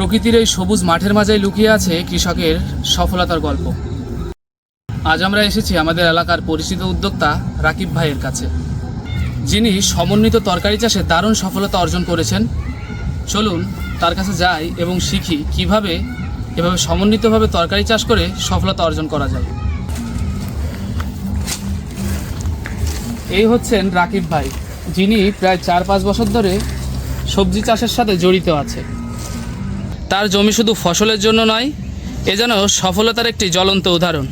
প্রকৃতির এই সবুজ মাঠের মাঝেই লুকিয়ে আছে কৃষকের সফলতার গল্প। আজ আমরা এসেছি আমাদের এলাকার পরিচিত উদ্যোক্তা রাকিব ভাইয়ের কাছে। যিনি সমন্বিত তরকারি চাষে দারুণ সফলতা অর্জন করেছেন। চলুন তার কাছে যাই এবং শিখি কীভাবে এভাবে সমন্বিতভাবে তরকারি চাষ করে সফলতা অর্জন করা যায়। এই হচ্ছেন রাকিব ভাই, যিনি প্রায় চার পাঁচ বছর ধরে সবজি চাষের সাথে জড়িত আছে। তার জমি শুধু ফসলের জন্য নয় এ যেন সফলতার একটি জ্বলন্ত উদাহরণ।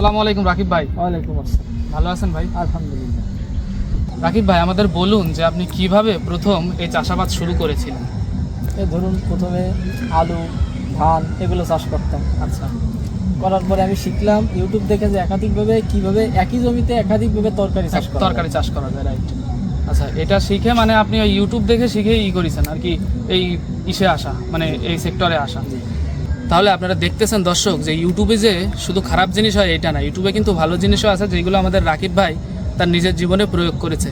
আসসালামু আলাইকুম রাকিব ভাই। ওয়ালাইকুম আসসালাম। ভালো আছেন ভাই? আলহামদুলিল্লাহ। রাকিব ভাই আমাদের বলুন যে আপনি কীভাবে প্রথম এই চাষাবাদ শুরু করেছিলেন? এই ধরুন প্রথমে আলু ধান এগুলো চাষ করতাম। আচ্ছা। করার পরে আমি শিখলাম ইউটিউব দেখে যে একাধিকভাবে কীভাবে একই জমিতে একাধিকভাবে তরকারি চাষ তরকারি চাষ করা যায় রাইট আচ্ছা এটা শিখে মানে আপনি ওই ইউটিউব দেখে শিখে ই করেছেন আর কি এই ইসে আসা মানে এই সেক্টরে আসা। তাহলে আপনারা দেখতেছেন দর্শক যে ইউটিউবে যে শুধু খারাপ জিনিস হয়, এটা না। ইউটিউবে কিন্তু ভালো জিনিসও আছে যেগুলো আমাদের রাকিব ভাই তার নিজের জীবনে প্রয়োগ করেছে।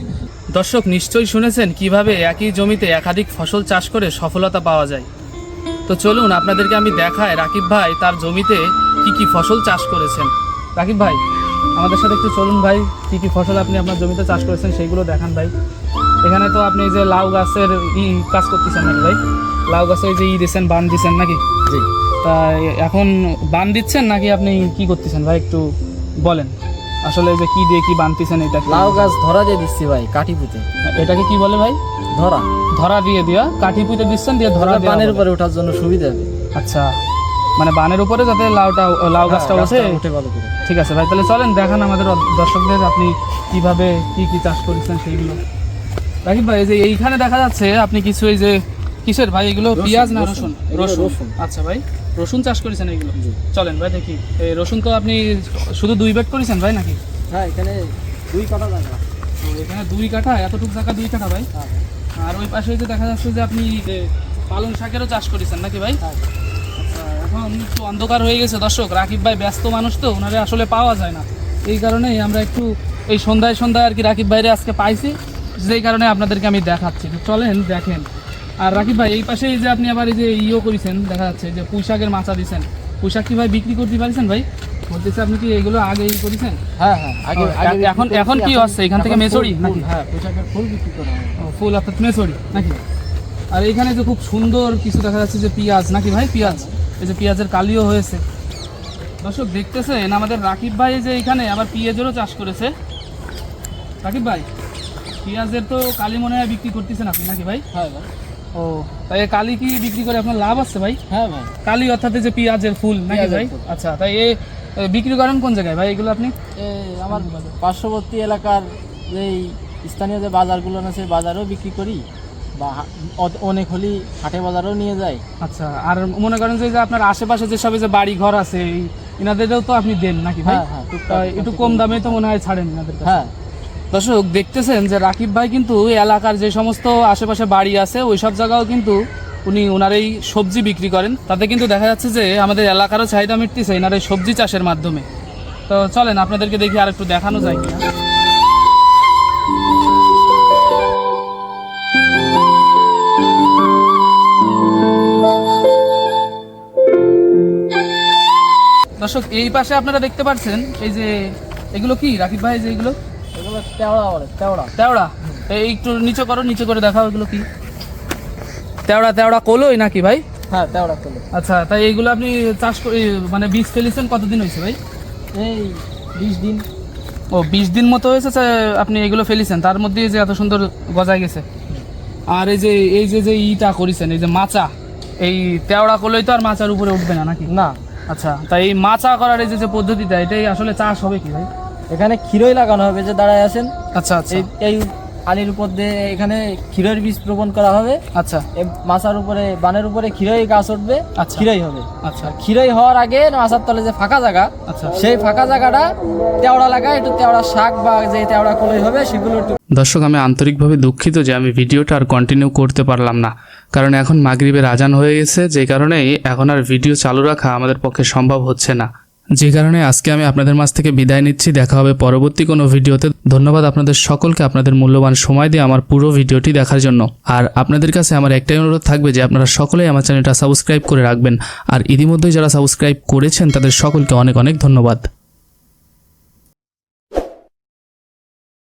দর্শক, নিশ্চয়ই শুনেছেন কীভাবে একই জমিতে একাধিক ফসল চাষ করে সফলতা পাওয়া যায়। তো চলুন, আপনাদেরকে আমি দেখাই রাকিব ভাই তার জমিতে কি কি ফসল চাষ করেছেন। রাকিব ভাই, আমাদের সাথে একটু চলুন ভাই, কি কি ফসল আপনি আপনার জমিতে চাষ করেছেন সেইগুলো দেখান ভাই। এখানে তো আপনি যে লাউ গাছের ই কাজ করতেছেন ভাই? লাউ গাছে যে ই দিচ্ছেন বান দিচ্ছেন নাকি? জি। তা এখন বান দিচ্ছেন নাকি আপনি কি করতেছেন? ভাই একটু বলেন। আসলে যে কি দিয়ে কি বানতেছেন এটা? লাউ গাছ ধরা দিয়ে দিচ্ছি ভাই কাঠি পুঁতে। এটাকে কি বলে ভাই? ধরা। ধরা দিয়ে দিয়া কাঠি পুঁতে দিচ্ছেন দিয়ে ধরা দেওয়া উপরে ওঠার জন্য সুবিধা হবে। আচ্ছা। মানে বানের উপরে যাতে লাউটা লাউ গাছটা হ্যাঁ, ওঠে উঠে ভালো করে। ঠিক আছে ভাই তাহলে চলেন দেখান আমাদের দর্শকদের আপনি কীভাবে কি কি চাষ করেছেন সেইগুলো। রাকিব ভাই এই যে এইখানে দেখা যাচ্ছে আপনি কিছু এই যে কিসের ভাই এগুলো পেঁয়াজ না রসুন। রসুন। আচ্ছা ভাই। রসুন চাষ করেছেন এইগুলো চলেন ভাই দেখি। এই রসুন তো আপনি শুধু দুই বেড করেছেন ভাই নাকি? হ্যাঁ এখানে দুই কাটা জায়গা। এখানে দুই কাঠা? এতটুকু জায়গা দুই কাঠা ভাই? হ্যাঁ। আর ওই পাশে যে দেখা যাচ্ছে যে আপনি পালং শাকেরও চাষ করেছেন নাকি ভাই? হ্যাঁ। আচ্ছা, এখন একটু অন্ধকার হয়ে গেছে দর্শক। রাকিব ভাই ব্যস্ত মানুষ তো ওনারে আসলে পাওয়া যায় না। এই কারণেই আমরা একটু এই সন্ধ্যায় সন্ধ্যায় আর কি রাকিব ভাইরে আজকে পাইছি যেই কারণে আপনাদেরকে আমি দেখাচ্ছি। চলেন দেখেন। আর রাকিব ভাই এই পাশে যে আপনি আবার এই যে ইও করেছেন দেখা যাচ্ছে যে পুঁইশাকের মাচা দিছেন পুঁইশাক কি ভাই বিক্রি করতে পারছেন ভাই? বলতেছে আপনি কি এগুলো আগে ই করেছেন? হ্যাঁ হ্যাঁ আগে আগে এখন- এখন কি হচ্ছে? এখান থেকে এখন ফুল, নাকি? হ্যাঁ পোশাকের ফুল বিক্রি করা হয়। ফুল অর্থাৎ মেসরি নাকি? আর এইখানে যে খুব সুন্দর কিছু দেখা যাচ্ছে যে পেঁয়াজ নাকি ভাই পেঁয়াজ? এই যে পেঁয়াজের কালিও হয়েছে। দর্শক দেখতেছেন আমাদের রাকিব ভাই যে এখানে আবার পেঁয়াজেরও চাষ করেছে। রাকিব ভাই পেঁয়াজের তো কালি মনে হয় বিক্রি করতেছেন আপনি নাকি ভাই? হ্যাঁ ভাই। ও তাই কালি কি বিক্রি করে আপনার লাভ আছে ভাই? হ্যাঁ ভাই। কালি অর্থাৎ যে পেঁয়াজের ফুল নাকি ভাই? আচ্ছা তাই এ বিক্রি করেন কোন জায়গায় ভাই এগুলো আপনি? আমার পার্শ্ববর্তী এলাকার যেই স্থানীয় যে বাজারগুলো আছে বাজারেও বিক্রি করি। বা অনেক হলি হাটে বাজারেও নিয়ে যাই। আচ্ছা আর মনে করেন যে যে আপনার আশেপাশে যেসব এই যে বাড়ি ঘর আছে এই ইনাদেরও তো আপনি দেন নাকি ভাই? হ্যাঁ, হ্যাঁ, একটু কম দামে তো মনে হয় ছাড়েন ইনাদের হ্যাঁ দর্শক, দেখতেছেন যে রাকিব ভাই কিন্তু এলাকার যে সমস্ত আশেপাশে বাড়ি আছে, ওই সব জায়গাও কিন্তু উনি ওনার এই সবজি বিক্রি করেন। তাতে কিন্তু দেখা যাচ্ছে যে আমাদের এলাকারও চাহিদা মিটতেছে এনার এই সবজি চাষের মাধ্যমে। তো চলেন, আপনাদেরকে দেখি আর একটু দেখানো যায় কিনা। দর্শক, এই পাশে আপনারা দেখতে পাচ্ছেন, এই যে এগুলো কি? রাকিব ভাই, যে এগুলো? তেওড়া বলে তেওড়া। তেওড়া? এই একটু নিচে করো নিচে করে দেখাও এগুলো কি। তেওড়া তেওড়া কলই নাকি ভাই? হ্যাঁ তেওড়া কলে আচ্ছা তাই এইগুলো আপনি চাষ মানে বীজ ফেলেছেন কতদিন হয়েছে ভাই? এই বিশ দিন। ও বিশ দিন মতো হয়েছে আপনি এগুলো ফেলেছেন তার মধ্যে যে এত সুন্দর গজায় গেছে। আর এই যে এই যে যে ইটা করেছেন এই যে মাচা এই তেওড়া করলেই তো আর মাচার উপরে উঠবে না নাকি? না। আচ্ছা তাই এই মাচা করার এই যে যে পদ্ধতিটা এটাই আসলে চাষ হবে কি ভাই? এখানে ক্ষীরই লাগানো হবে যে দাঁড়ায় আছেন। আচ্ছা আচ্ছা। এই আলির উপর দিয়ে এখানে ক্ষীরের বীজ রোপণ করা হবে। আচ্ছা। মাচার উপরে বানের উপরে ক্ষীরই গাছ উঠবে আচ্ছা। ক্ষীরই হবে। আচ্ছা। ক্ষীরই হওয়ার আগে মাচার তলে যে ফাঁকা জায়গা আচ্ছা। সেই ফাঁকা জায়গাটা তেওড়া লাগায় একটু তেওড়া শাক বা যে তেওড়া কলই হবে সেগুলো একটু দর্শক আমি আন্তরিকভাবে দুঃখিত যে আমি ভিডিওটা আর কন্টিনিউ করতে পারলাম না। কারণ এখন মাগরিবের আজান হয়ে গেছে যে কারণেই এখন আর ভিডিও চালু রাখা আমাদের পক্ষে সম্ভব হচ্ছে না। যে কারণে আজকে আমি আপনাদের মাছ থেকে বিদায় নিচ্ছি। দেখা হবে পরবর্তী কোনো ভিডিওতে। ধন্যবাদ আপনাদের সকলকে আপনাদের মূল্যবান সময় দিয়ে আমার পুরো ভিডিওটি দেখার জন্য। আর আপনাদের কাছে আমার একটাই অনুরোধ থাকবে যে আপনারা সকলেই আমার চ্যানেলটা সাবস্ক্রাইব করে রাখবেন। আর ইতিমধ্যেই যারা সাবস্ক্রাইব করেছেন, তাদের সকলকে অনেক অনেক ধন্যবাদ।